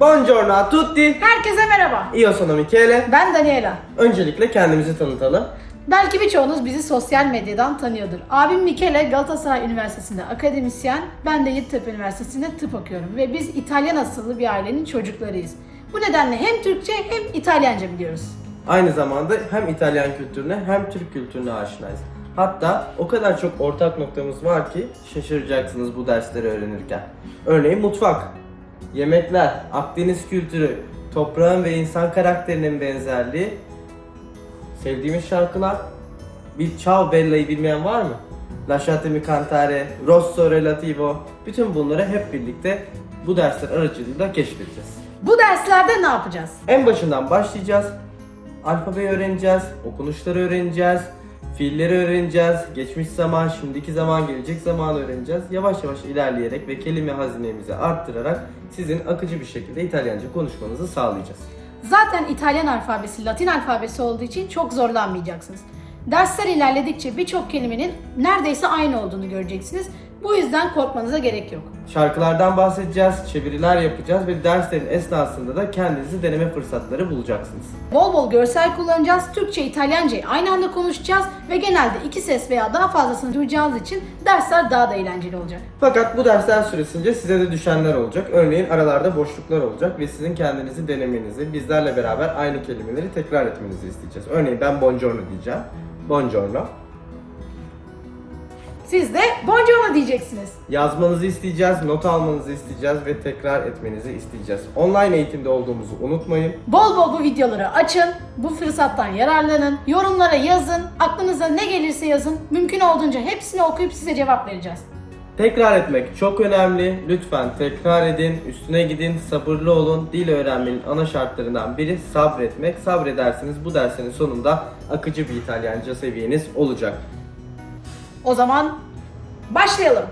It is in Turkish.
Buongiorno a tutti. Herkese merhaba. Io sono Michele. Ben Daniela. Öncelikle kendimizi tanıtalım. Belki birçoğunuz bizi sosyal medyadan tanıyordur. Abim Michele Galatasaray Üniversitesi'nde akademisyen, ben de Yeditepe Üniversitesi'nde tıp okuyorum ve biz İtalyan asıllı bir ailenin çocuklarıyız. Bu nedenle hem Türkçe hem İtalyanca biliyoruz. Aynı zamanda hem İtalyan kültürüne hem Türk kültürüne aşinayız. Hatta o kadar çok ortak noktamız var ki şaşıracaksınız bu dersleri öğrenirken. Örneğin mutfak, yemekler, Akdeniz kültürü, toprağın ve insan karakterinin benzerliği, sevdiğimiz şarkılar. Bir Ciao Bella'yı bilmeyen var mı? Lasciatemi cantare, Rosso relativo. Bütün bunları hep birlikte bu dersler aracılığıyla keşfedeceğiz. Bu derslerde ne yapacağız? En başından başlayacağız. Alfabeyi öğreneceğiz, okunuşları öğreneceğiz, fiilleri öğreneceğiz, geçmiş zaman, şimdiki zaman, gelecek zaman öğreneceğiz. Yavaş yavaş ilerleyerek ve kelime hazinemizi arttırarak sizin akıcı bir şekilde İtalyanca konuşmanızı sağlayacağız. Zaten İtalyan alfabesi Latin alfabesi olduğu için çok zorlanmayacaksınız. Dersler ilerledikçe birçok kelimenin neredeyse aynı olduğunu göreceksiniz. Bu yüzden korkmanıza gerek yok. Şarkılardan bahsedeceğiz, çeviriler yapacağız ve derslerin esnasında da kendinizi deneme fırsatları bulacaksınız. Bol bol görsel kullanacağız, Türkçe, İtalyancayı aynı anda konuşacağız ve genelde iki ses veya daha fazlasını duyacağınız için dersler daha da eğlenceli olacak. Fakat bu dersler süresince size de düşenler olacak. Örneğin aralarda boşluklar olacak ve sizin kendinizi denemenizi, bizlerle beraber aynı kelimeleri tekrar etmenizi isteyeceğiz. Örneğin ben buongiorno diyeceğim. Buongiorno. Siz de buongiorno diyeceksiniz. Yazmanızı isteyeceğiz, not almanızı isteyeceğiz ve tekrar etmenizi isteyeceğiz. Online eğitimde olduğumuzu unutmayın. Bol bol bu videoları açın, bu fırsattan yararlanın, yorumlara yazın, aklınıza ne gelirse yazın. Mümkün olduğunca hepsini okuyup size cevap vereceğiz. Tekrar etmek çok önemli. Lütfen tekrar edin, üstüne gidin, sabırlı olun. Dil öğrenmenin ana şartlarından biri sabretmek. Sabredersiniz bu dersinin sonunda akıcı bir İtalyanca seviyeniz olacak. O zaman Bastela!